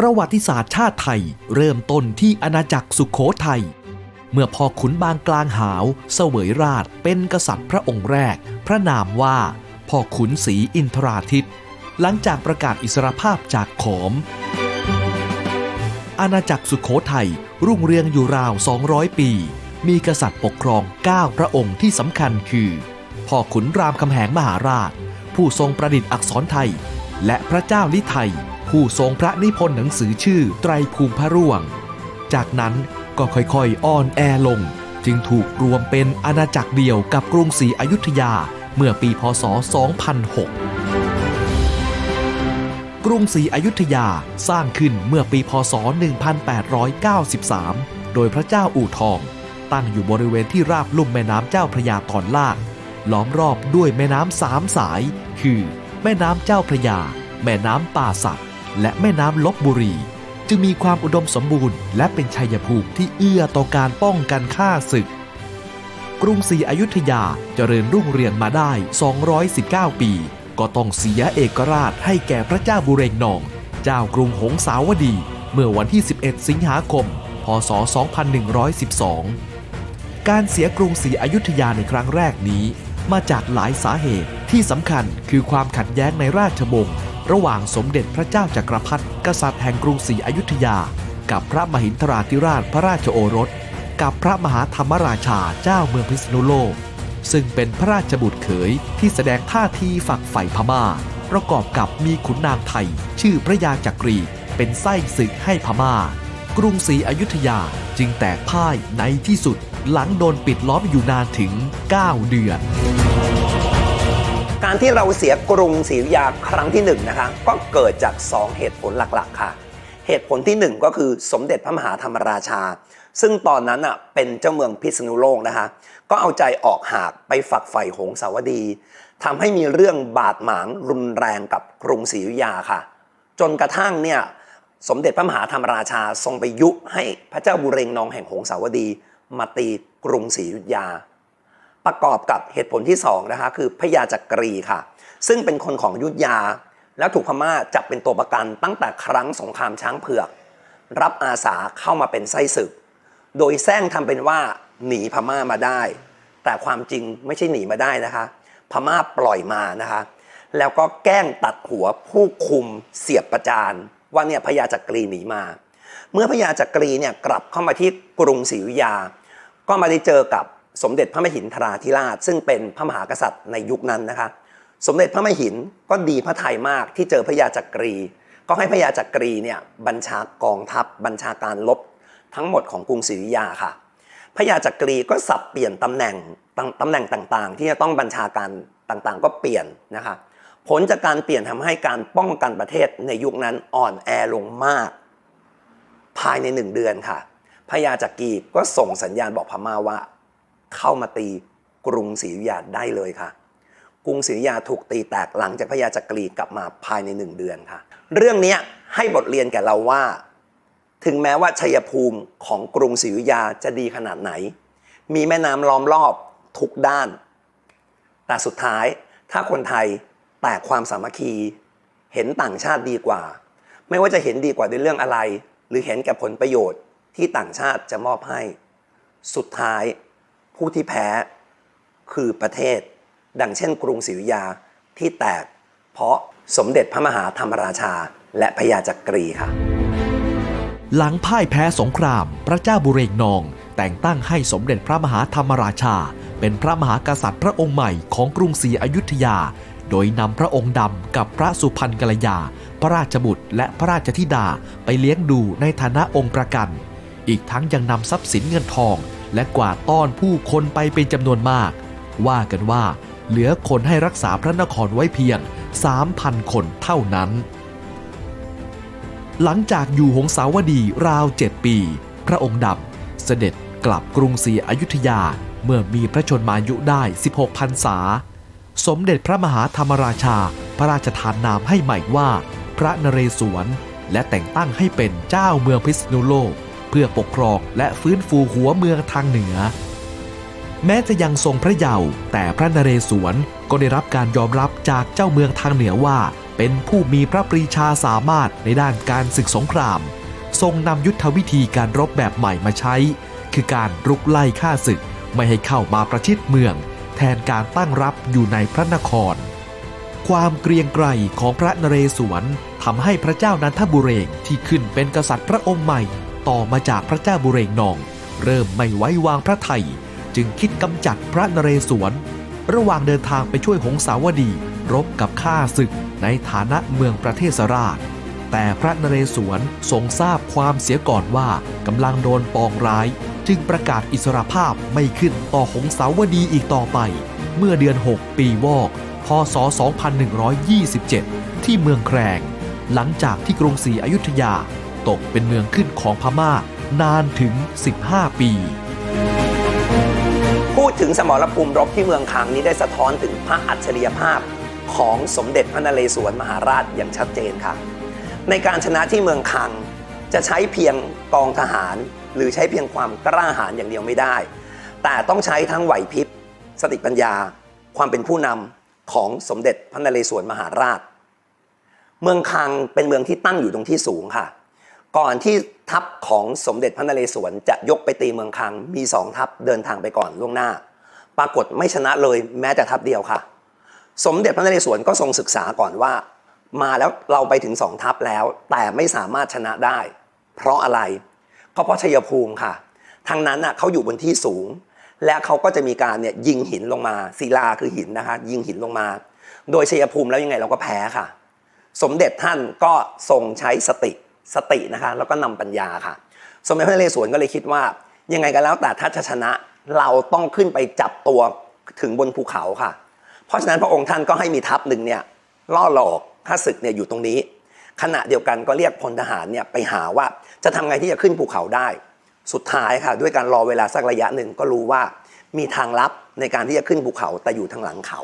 ประวัติศาสตร์ชาติไทย เริ่มต้นที่อาณาจักรสุขโขทัย เมื่อพ่อขุนบางกลางหาวเสวยราชเป็นกษัตริย์พระองค์แรก พระนามว่าพ่อขุนศรีอินทราทิต หลังจากประกาศอิสรภาพจากขอม อาณาจักรสุขโขทัยรุ่งเรืองอยู่ราว 200 ปี มีกษัตริย์ปกครอง 9 พระองค์ที่สำคัญคือพ่อขุนรามคำแหงมหาราช ผู้ทรงประดิษฐ์อักษรไทย และพระเจ้าลิไทย ผู้ทรงพระนิพนธ์หนังสือชื่อไตรภูมิพระร่วง จากนั้นก็ค่อยๆ อ่อนแอลง จึงถูกรวมเป็นอาณาจักรเดียวกับกรุงศรีอยุธยาเมื่อปีพศ 2006 กรุงศรีอยุธยาสร้างขึ้นเมื่อปีพศ 1893 โดยพระเจ้าอู่ทอง ตั้งอยู่บริเวณที่ราบลุ่มแม่น้ำเจ้าพระยาตอนล่าง ล้อมรอบด้วยแม่น้ำสามสาย คือ แม่น้ำเจ้าพระยา แม่น้ำป่าสัก และแม่น้ำลบบุรี จึงมีความอุดมสมบูรณ์ และเป็นชัยภูมิที่เอื้อต่อการป้องกันข้าศึก กรุงศรีอยุธยาเจริญรุ่งเรืองมาได้ 219 ปี ก็ต้องเสียเอกราชให้แก่พระเจ้าบุเรงนอง เจ้ากรุงหงสาวดี เมื่อวันที่ 11 สิงหาคม พศ 2112 การเสียกรุงศรีอยุธยาในครั้งแรกนี้มาจากหลายสาเหตุที่สำคัญคือความขัดแย้งในราชวงศ์ ระหว่างสมเด็จพระเจ้าจักรพรรดิกษัตริย์แห่งกรุงศรีอยุธยา กับพระมหินทราธิราชพระราชโอรส กับพระมหาธรรมราชาเจ้าเมืองพิษณุโลก ซึ่งเป็นพระราชบุตรเขยที่แสดงท่าทีฝักใฝ่พม่า ประกอบกับมีขุนนางไทย ชื่อพระยาจักรี เป็นไส้ศึกให้พม่า กรุงศรีอยุธยาจึงแตกพ่ายในที่สุดหลังโดนปิดล้อมอยู่นานถึง 9 เดือน การที่เราเสียกรุงศรีอยุธยาครั้งที่หนึ่งนะคะก็เกิดจาก 2 เหตุผลหลักๆ ค่ะ เหตุผลที่ 1 ก็คือสมเด็จพระมหาธรรมราชา ซึ่งตอนนั้นอะเป็นเจ้าเมืองพิษณุโลกนะคะก็เอาใจออกหากไปฝักใฝ่หงสาวดีทำให้มีเรื่องบาดหมางรุนแรงกับกรุงศรีอยุธยาค่ะ จนกระทั่งเนี่ยสมเด็จพระมหาธรรมราชาทรงไปยุให้พระเจ้าบุเรงนองแห่งหงสาวดี มาตีกรุงศรีอยุธยา ประกอบกับเหตุผลที่2นะคะคือพระยาจักรีค่ะ ซึ่งเป็นคนของยุทธยา แล้วถูกพม่าจับเป็นตัวประกันตั้งแต่ครั้งสงครามช้างเผือก รับอาสาเข้ามาเป็นไส้ศึก โดยแซงทำเป็นว่าหนีพม่ามาได้ แต่ความจริงไม่ใช่หนีมาได้นะคะ พม่าปล่อยมานะคะ แล้วก็แกล้งตัดหัวผู้คุมเสียบประจานว่าเนี่ยพญาจักรีหนีมา เมื่อพญาจักรีเนี่ยกลับเข้ามาที่กรุงศรีอยุธยา ก็มาได้เจอกับ สมเด็จพระมหินทราธิราช ซึ่งเป็นพระมหากษัตริย์ในยุคนั้นนะคะ สมเด็จพระมหินก็ดีพระทัยมากที่เจอพระยาจักรี ก็ให้พระยาจักรีเนี่ยบัญชากองทัพบัญชาการลบทั้งหมดของกรุงศรีอยุธยาค่ะ พระยาจักรีก็สับเปลี่ยนตำแหน่งตำตำแหน่งต่างๆ ที่จะต้องบัญชาการต่างๆ ก็เปลี่ยนนะคะผลจากการเปลี่ยนทำให้การป้องกันประเทศในยุคนั้นอ่อนแอลงมาก ภายในหนึ่งเดือนค่ะพระยาจักรีก็ส่งสัญญาณบอกพม่าว่า เข้ามาตีกรุงศรีอยุธยาได้เลยค่ะ กรุงศรีอยุธยาถูกตีแตกหลังจากพระยาจักรีกลับมาภายในหนึ่งเดือนค่ะ เรื่องนี้ให้บทเรียนแก่เราว่า ถึงแม้ว่าชัยภูมิของกรุงศรีอยุธยาจะดีขนาดไหน มีแม่น้ำล้อมรอบทุกด้าน แต่สุดท้ายถ้าคนไทยแตกความสามัคคีเห็นต่างชาติดีกว่า ไม่ว่าจะเห็นดีกว่าด้วยเรื่องอะไร หรือเห็นแก่ผลประโยชน์ที่ต่างชาติจะมอบให้ สุดท้าย ผู้ที่แพ้คือประเทศ ดังเช่นกรุงศรีอยุธยาที่แตก เพราะสมเด็จพระมหาธรรมราชา และพญาจักรีค่ะ หลังพ่ายแพ้สงคราม พระเจ้าบุเรงนอง แต่งตั้งให้สมเด็จพระมหาธรรมราชา เป็นพระมหากษัตริย์พระองค์ใหม่ของกรุงศรีอยุธยา โดยนำพระองค์ดำกับพระสุพรรณกัลยา พระราชบุตรและพระราชธิดาไปเลี้ยงดูในฐานะองค์ประกัน อีกทั้งยังนำทรัพย์สินเงินทอง และกวาดต้อนผู้คนไปเป็นจำนวนมาก ว่ากันว่า เหลือคนให้รักษาพระนครไว้เพียง 3,000 คนเท่านั้น หลังจากอยู่หงสาวดีราวเจ็ดปี พระองค์ดำเสด็จกลับกรุงศรีอยุธยาเมื่อมีพระชนมายุได้ 16พรรษา สมเด็จพระมหาธรรมราชา พระราชทานนามให้ใหม่ว่า พระนเรศวร และแต่งตั้งให้เป็นเจ้าเมืองพิษณุโลก พื่อปกครองและฟื้นฟูหัวเมืองทางเหนือ แม้จะยังทรงพระเยาว์แต่พระนเรศวรก็ได้รับการยอมรับจากเจ้าเมืองทางเหนือว่า เป็นผู้มีพระปรีชาสามารถในด้านการศึกสงคราม ทรงนำยุทธวิธีการรบแบบใหม่มาใช้ คือการรุกไล่ฆ่าศึกไม่ให้เข้ามาประชิดเมือง แทนการตั้งรับอยู่ในพระนคร ความเกรียงไกรของพระนเรศวรทำให้พระเจ้านันทบุเรงที่ขึ้นเป็นกษัตริย์พระองค์ใหม่ ต่อมาจากพระเจ้าบุเรงนอง เริ่มไม่ไว้วางพระไทย จึงคิดกำจัดพระนเรศวร ระหว่างเดินทางไปช่วยหงสาวดี รบกับข้าศึกในฐานะเมืองประเทศราช แต่พระนเรศวรทรงทราบความเสียก่อนว่ากำลังโดนปองร้าย จึงประกาศอิสรภาพไม่ขึ้นต่อหงสาวดีอีกต่อไป เมื่อเดือน 6 ปีวอกพศ 2127 ที่เมืองแครง หลังจากที่กรุงศรีอยุธยา ตกเป็นเมืองขึ้นของพม่านานถึง 15 ปี พูดถึงสมรภูมิรบที่เมืองคังนี้ได้สะท้อนถึงพระอัจฉริยภาพของสมเด็จพระนเรศวรมหาราชอย่างชัดเจนค่ะ ในการชนะที่เมืองคังจะใช้เพียงกองทหาร หรือใช้เพียงความกล้าหาญอย่างเดียวไม่ได้ แต่ต้องใช้ทั้งไหวพริบ สติปัญญา ความเป็นผู้นำของสมเด็จพระนเรศวรมหาราช เมืองคังเป็นเมืองที่ตั้งอยู่ตรงที่สูงค่ะ ก่อนที่ทัพของสมเด็จพระนเรศวรจะยกไปตีเมืองคัง มีสองทัพเดินทางไปก่อนล่วงหน้า ปรากฏไม่ชนะเลยแม้แต่ทัพเดียวค่ะ สมเด็จพระนเรศวรก็ทรงศึกษาก่อนว่า มาแล้วเราไปถึงสองทัพแล้ว แต่ไม่สามารถชนะได้ เพราะอะไรก็เพราะชัยภูมิค่ะ ทางนั้นน่ะเขาอยู่บนที่สูง และเขาก็จะมีการเนี่ยยิงหินลงมาศิลาคือหินนะคะ ยิงหินลงมา โดยชัยภูมิแล้วยังไงเราก็แพ้ค่ะ สมเด็จท่านก็ทรงใช้สติ สตินะคะแล้วก็นำปัญญาค่ะ สมเด็จพระนเรศวรก็เลยคิดว่า ยังไงก็แล้วแต่ถ้าจะชนะเราต้องขึ้นไปจับตัวถึงบนภูเขาค่ะ เพราะฉะนั้นพระองค์ท่านก็ให้มีทัพหนึ่งเนี่ยล่อหลอกข้าศึกเนี่ยอยู่ตรงนี้ ขณะเดียวกันก็เรียกพลทหารเนี่ยไปหาว่าจะทำไงที่จะขึ้นภูเขาได้ สุดท้ายค่ะ ด้วยการรอเวลาสักระยะหนึ่งก็รู้ว่ามีทางลับในการที่จะขึ้นภูเขาแต่อยู่ทางหลังเขา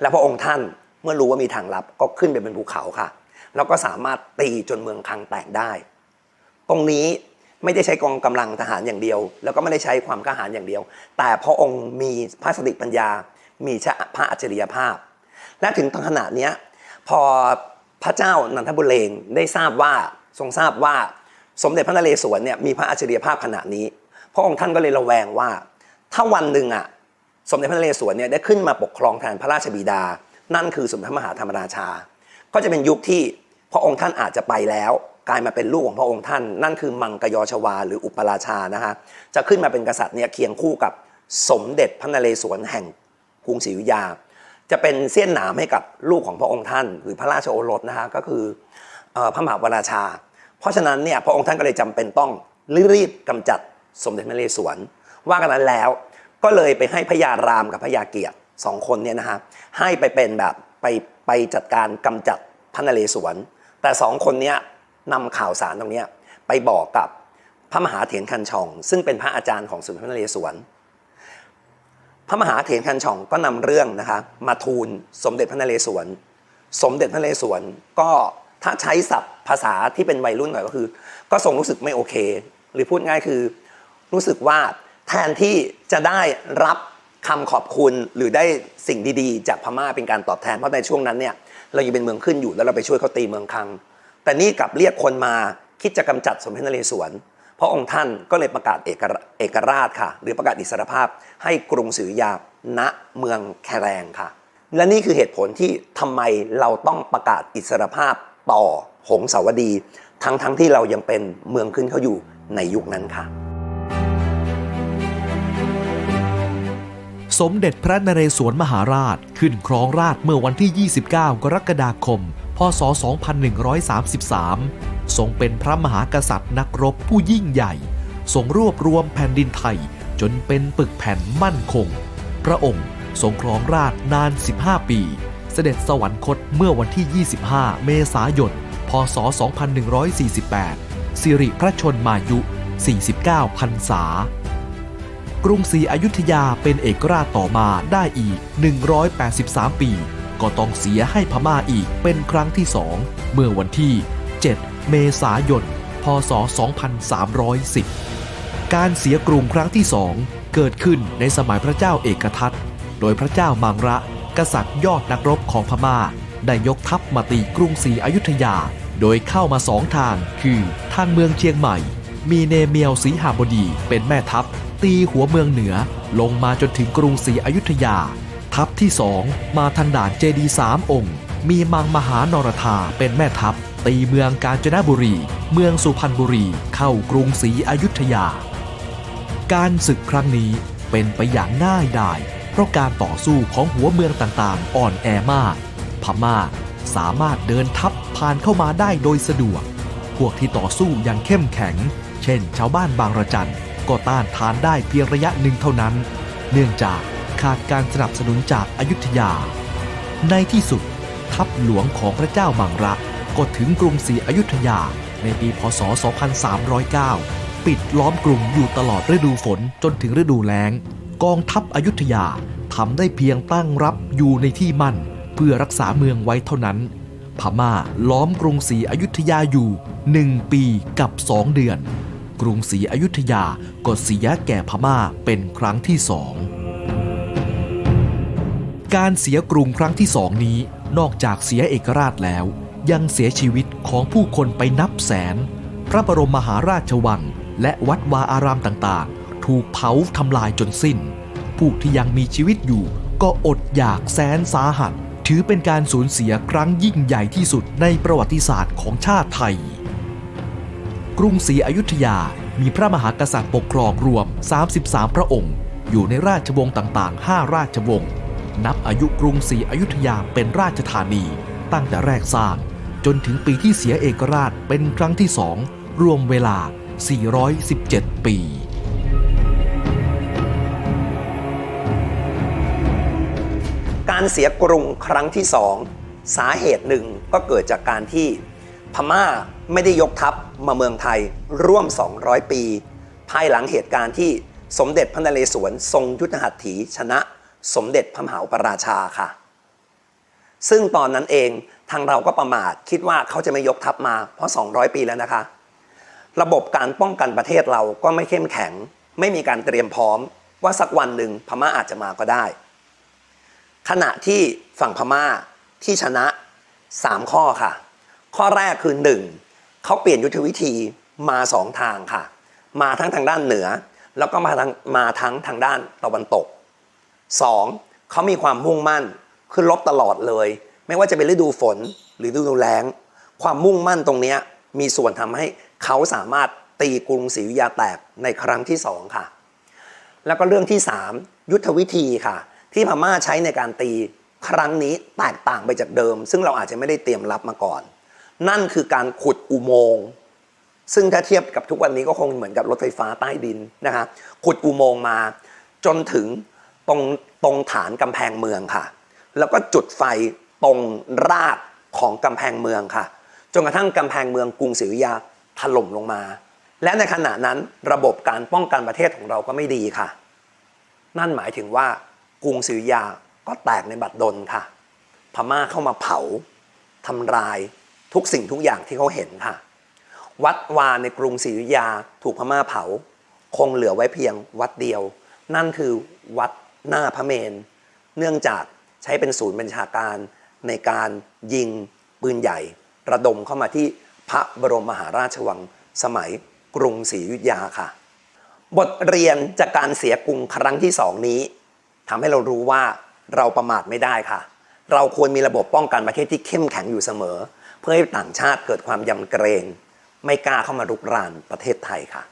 และพระองค์ท่านเมื่อรู้ว่ามีทางลับก็ขึ้นไปบนภูเขาค่ะ แล้วก็สามารถตีจนเมืองคังแตกได้ ตรงนี้ไม่ได้ใช้กองกำลังทหารอย่างเดียว แล้วก็ไม่ได้ใช้ความกล้าหาญอย่างเดียว แต่พระองค์มีพระสติปัญญา มีพระอัจฉริยภาพ และถึงตอนขณะเนี้พอพระเจ้านันทบุเรงได้ทราบว่าทรงทราบว่าสมเด็จพระนเรศวรเนี่ยมีพระอัจฉริยภาพขนาดนี้ พระองค์ท่านก็เลยระแวงว่า ถ้าวันหนึ่งอะสมเด็จพระนเรศวรเนี่ยได้ขึ้นมาปกครองแทนพระราชบิดา นั่นคือสมเด็จพระมหาธรรมราชา ก็จะเป็นยุคที่ พระองค์ท่านอาจจะไปแล้ว กลายมาเป็นลูกของพระองค์ท่าน นั่นคือมังกยชวาหรืออุปราชานะฮะจะขึ้นมาเป็นกษัตริย์เนี่ยเคียงคู่กับสมเด็จพระนเรศวรแห่งกรุงศรีอยุธยา จะเป็นเสี้ยนหนามให้กับลูกของพระองค์ท่าน หรือพระราชโอรสนะฮะก็คืออพระมหาวราชา เพราะฉะนั้นเนี่ยพระองค์ท่านก็เลยจำเป็นต้องรีบกำจัดสมเด็จพระนเรศวรว่ากันนั้นแล้วก็เลยไปให้พระยารามกับพระยาเกียรติสองคนเนี่ยนะฮะให้ไปเป็นแบบไปไปจัดการกำจัดพระนเรศวร แต่สองคนนี้นำข่าวสารตรงนี้ไปบอกกับพระมหาเถรคันชอง ซึ่งเป็นพระอาจารย์ของสมเด็จพระนเรศวรพระมหาเถรคันชองก็นำเรื่องนะคะมาทูลสมเด็จพระนเรศวรสมเด็จพระนเรศวรก็ถ้าใช้ศัพท์ภาษาที่เป็นวัยรุ่นหน่อยก็คือ ก็ทรงรู้สึกไม่โอเค หรือพูดง่ายคือ รู้สึกว่าแทนที่จะได้รับคำขอบคุณหรือได้สิ่งดีๆ จากพม่าเป็นการตอบแทนเพราะในช่วงนั้นเนี่ย เรายังเป็นเมืองขึ้นอยู่แล้วเราไปช่วยเขาตีเมืองคัง แต่นี่กลับเรียกคนมาคิดจะกำจัดสมเด็จนเรศวรพระองค์ท่านก็เลยประกาศเอกเอกราชค่ะ หรือประกาศอิสรภาพให้กรุงศรีอยาณเมืองแคแรงค่ะ และนี่คือเหตุผลที่ทำไมเราต้องประกาศอิสรภาพต่อหงสาวดี ทั้งๆทที่เรายังเป็นเมืองขึ้นเขาอยู่ในยุคนั้นค่ะ สมเด็จพระนเรศวรมหาราช ขึ้นครองราชเมื่อวันที่ 29 กรกฎาคม พศ 2133 ทรงเป็นพระมหากษัตริย์นักรบผู้ยิ่งใหญ่ ทรงรวบรวมแผ่นดินไทยจนเป็นปึกแผ่นมั่นคง พระองค์ทรงครองราชนาน 15 ปี เสด็จสวรรคตเมื่อวันที่ 25 เมษายน พศ 2148 สิริพระชนมายุ 49 พรรษา กรุงศรีอยุธยาเป็นเอกราชต่อมาได้อีก 183 ปี ก็ต้องเสียให้พม่าอีกเป็นครั้งที่สองเมื่อวันที่ 7 เมษายน พศ 2310 การเสียกรุงครั้งที่สองเกิดขึ้นในสมัยพระเจ้าเอกทัตโดยพระเจ้ามังระ กษัตริย์ยอดนักรบของพม่า ได้ยกทัพมาตีกรุงศรีอยุธยา โดยเข้ามาสองทาง คือทางเมืองเชียงใหม่ มีเนเมียวศรีหาบดีเป็นแม่ทัพ ตีหัวเมืองเหนือลงมาจนถึงกรุงศรีอยุธยา ทัพที่สองมาทางด่านเจดีสามองค์ มีมังมหานรธาเป็นแม่ทัพ ตีเมืองกาญจนบุรี เมืองสุพรรณบุรี เข้ากรุงศรีอยุธยา การศึกครั้งนี้เป็นไปอย่างง่ายดาย เพราะการต่อสู้ของหัวเมืองต่างๆ อ่อนแอมาก พม่าสามารถเดินทัพผ่านเข้ามาได้โดยสะดวก พวกที่ต่อสู้อย่างเข้มแข็ง เช่น ชาวบ้านบางระจัน ก็ต้านทานได้เพียงระยะหนึ่งเท่านั้น เนื่องจากขาดการสนับสนุนจากอายุทยา ในที่สุด ทัพหลวงของพระเจ้าบางรักก็ถึงกรุงศรีอยุธยาในปีพศ 2309 ปิดล้อมกรุงอยู่ตลอดฤดูฝนจนถึงฤดูแล้ง กองทัพอยุธยาทำได้เพียงตั้งรับอยู่ในที่มั่น เพื่อรักษาเมืองไว้เท่านั้น พม่าล้อมกรุงศรีอยุธยาอยู่หนึ่งปีกับสองเดือน กรุงศรีอยุธยาก็เสียแก่พม่าเป็นครั้งที่สองการเสียกรุงครั้งที่สองนี้นอกจากเสียเอกราชแล้ว ยังเสียชีวิตของผู้คนไปนับแสน พระบรมมหาราชวัง และวัดวาอารามต่างๆ ถูกเผาทำลายจนสิ้น ผู้ที่ยังมีชีวิตอยู่ก็อดอยากแสนสาหัส ถือเป็นการสูญเสียครั้งยิ่งใหญ่ที่สุดในประวัติศาสตร์ของชาติไทย กรุงศรีอยุธยา มีพระมหากษัตริย์ปกครองรวม 33 พระองค์ อยู่ในราชวงศ์ต่างๆ 5 ราชวงศ์ นับอายุกรุงศรีอยุธยาเป็นราชธานี ตั้งแต่แรกสร้าง จนถึงปีที่เสียเอกราชเป็นครั้งที่สองรวมเวลา 417 ปีการเสียกรุงครั้งที่สองสาเหตุหนึ่งก็เกิดจากการที่พม่า ไม่ได้ยกทัพมาเมืองไทยร่วม 200 ปี ภายหลังเหตุการณ์ที่สมเด็จพระนเรศวรทรงยุทธหัตถีชนะสมเด็จพระมหาอุปราชาค่ะ ซึ่งตอนนั้นเองทางเราก็ประมาทคิดว่าเขาจะไม่ยกทัพมาเพราะ 200 ปีแล้วนะคะ ระบบการป้องกันประเทศเราก็ไม่เข้มแข็ง ไม่มีการเตรียมพร้อมว่าสักวันหนึ่งพม่าอาจจะมาก็ได้ ขณะที่ฝั่งพม่าที่ชนะ 3 ข้อค่ะ ข้อแรกคือ 1. เขาเปลี่ยนยุทธวิธีมา2ทางค่ะ มาทั้งทางด้านเหนือ แล้วก็มาทางมาทั้งทางด้านตะวันตก 2. เขามีความมุ่งมั่นขึ้นรบตลอดเลย ไม่ว่าจะเป็นฤดูฝนหรือฤดูแล้ง ความมุ่งมั่นตรงนี้มีส่วนทำให้เขาสามารถตีกรุงศรีอยุธยาแตกในครั้งที่สองค่ะ แล้วก็เรื่องที่ 3 ยุทธวิธีค่ะ ที่พม่าใช้ในการตีครั้งนี้แตกต่างไปจากเดิม ซึ่งเราอาจจะไม่ได้เตรียมรับมาก่อน นั่นคือการขุดอุโมงค์ซึ่งถ้าเทียบกับทุกวันนี้ก็คงเหมือนกับรถไฟฟ้าใต้ดินนะคะ ขุดอุโมงค์มา จนถึงตรงตรงฐานกำแพงเมืองค่ะ แล้วก็จุดไฟตรงรากของกำแพงเมืองค่ะ จนกระทั่งกำแพงเมืองกรุงศรีอยุธยาถล่มลงมา และในขณะนั้นระบบการป้องกันประเทศของเราก็ไม่ดีค่ะ นั่นหมายถึงว่ากรุงศรีอยุธยาก็แตกในบัดดลค่ะ พม่าเข้ามาเผาทำลาย ทุกสิ่งทุกอย่างที่เขาเห็นค่ะ วัดวาในกรุงศรีอยุธยาถูกพม่าเผา คงเหลือไว้เพียงวัดเดียว นั่นคือวัดหน้าพระเมน เนื่องจากใช้เป็นศูนย์บัญชาการในการยิงปืนใหญ่ ระดมเข้ามาที่พระบรมมหาราชวังสมัยกรุงศรีอยุธยาค่ะ บทเรียนจากการเสียกรุงครั้งที่สองนี้ทำให้เรารู้ว่าเราประมาทไม่ได้ค่ะ เราควรมีระบบป้องกันประเทศที่เข้มแข็งอยู่เสมอ เพื่อให้ต่างชาติเกิดความยำเกรง ไม่กล้าเข้ามารุกรานประเทศไทยค่ะ